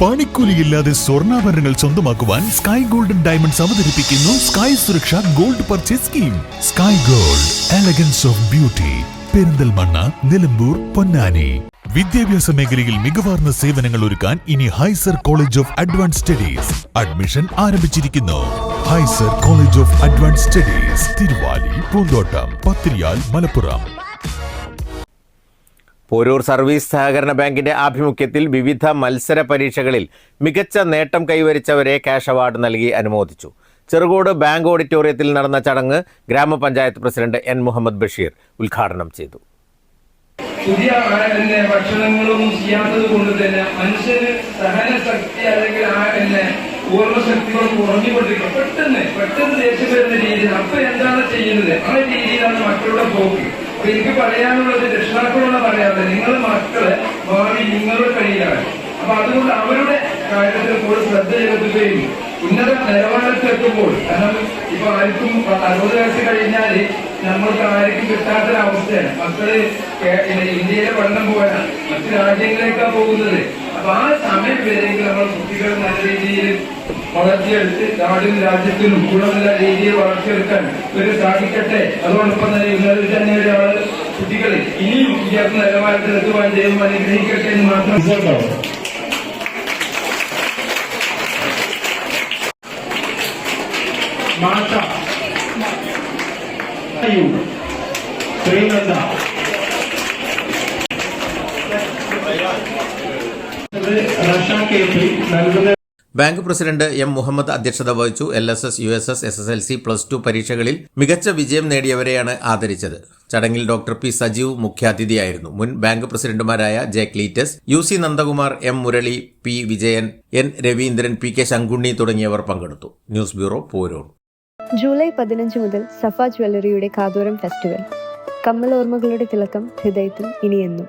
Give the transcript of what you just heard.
പണിക്കൂലിയില്ലാതെ സ്വർണാഭരണങ്ങൾ സ്വന്തമാക്കുവാൻ sky golden diamonds അവതരിപ്പിക്കുന്നു സ്കൈ സുരക്ഷ gold purchase scheme Sky gold elegance of beauty Perinthalmanna Nilambur Ponnani. വിദ്യാഭ്യാസ മേഖലയിൽ മികവാർന്ന സേവനങ്ങൾ ഒരുക്കാൻ ഇനി Hyzer college of advance studies admission ആരംഭിച്ചിരിക്കുന്നു. Hyzer college of advance studies Thiruvali Poonthottam Pathiriyal Malappuram. Poroor service സഹകരണ ബാങ്കിന്റെ ആഭിമുഖ്യത്തിൽ വിവിധ മത്സര പരീക്ഷകളിൽ മികച്ച നേട്ടം കൈവരിച്ചവരെ ക്യാഷ് അവാർഡ് നൽകി അനുമോദിച്ചു. ചെറുകോട് ബാങ്ക് ഓഡിറ്റോറിയത്തിൽ നടന്ന ചടങ്ങ് ഗ്രാമപഞ്ചായത്ത് പ്രസിഡന്റ് എൻ മുഹമ്മദ് ബഷീർ ഉദ്ഘാടനം ചെയ്തു. പുതിയ പിന്നെ ഭക്ഷണങ്ങളൊന്നും ചെയ്യാത്തത് കൊണ്ട് തന്നെ മനുഷ്യന് സഹനശക്തി അല്ലെങ്കിൽ ആ പിന്നെ കുറഞ്ഞുകൊണ്ടിരിക്കും. പെട്ടെന്ന് പെട്ടെന്ന് ദേഷ്യം വരുന്ന രീതിയിൽ അപ്പൊ എന്താണ് ചെയ്യുന്നത്? ആ രീതിയിലാണ് മക്കളുടെ പോക്ക്. എനിക്ക് പറയാനുള്ളത് രക്ഷിതാക്കളോട് പറയാതെ നിങ്ങളുടെ മക്കൾ ഭാവി നിങ്ങളുടെ കയ്യിലാണ്. അപ്പൊ അതുകൊണ്ട് അവരുടെ കാര്യത്തിൽ കൂടുതൽ ശ്രദ്ധ ചെലുത്തുകയും ഉന്നത നിലവാരത്തിലെത്തുമ്പോൾ കാരണം ഇപ്പൊ ആർക്കും അറുപത് വയസ്സ് കഴിഞ്ഞാൽ നമ്മൾക്ക് ആർക്കും കിട്ടാത്തൊരവസ്ഥയാണ്. മക്കൾ ഇന്ത്യയിലെ പഠനം പോകാനാണ് മറ്റു രാജ്യങ്ങളിലേക്കാണ് പോകുന്നത്. അപ്പൊ ആ സമയം വരെയെങ്കിൽ നമ്മൾ കുട്ടികൾ നല്ല രീതിയിൽ വളർത്തിയെടുത്ത് നാടിനും രാജ്യത്തിനും ഗുണമുള്ള രീതിയിൽ വളർത്തിയെടുക്കാൻ ഒരു സാധിക്കട്ടെ. അതോടൊപ്പം തന്നെ ഇന്നലെ തന്നെ ഒരാൾ കുട്ടികളെ ഇനിയും വിദ്യാർത്ഥി നിലവാരത്തിൽ എത്തുവാൻ ദൈവം അനുഗ്രഹിക്കട്ടെ എന്ന് മാത്രം മാതാ ശ്രീനന്ദ. നൽകുന്ന ബാങ്ക് പ്രസിഡന്റ് എം മുഹമ്മദ് അധ്യക്ഷത വഹിച്ചു L S S U S S S S L C plus two പരീക്ഷകളിൽ മികച്ച വിജയം നേടിയവരെയാണ് ആദരിച്ചത്. ചടങ്ങിൽ ഡോക്ടർ പി സജീവ് മുഖ്യാതിഥിയായിരുന്നു. മുൻ ബാങ്ക് പ്രസിഡന്റുമാരായ J Cleetus U C Nandakumar M Murali P Vijayan N Raveendran P K Sankunni തുടങ്ങിയവർ പങ്കെടുത്തു. News bureau Poroor. ജൂലൈ പതിനഞ്ച് മുതൽ സഫ ജ്വല്ലറിയുടെ കാതോരം ഫെസ്റ്റിവൽ. കമ്മൽ ഓർമ്മകളുടെ തിളക്കം ഹൃദയത്തിൽ ഇനിയെന്നും.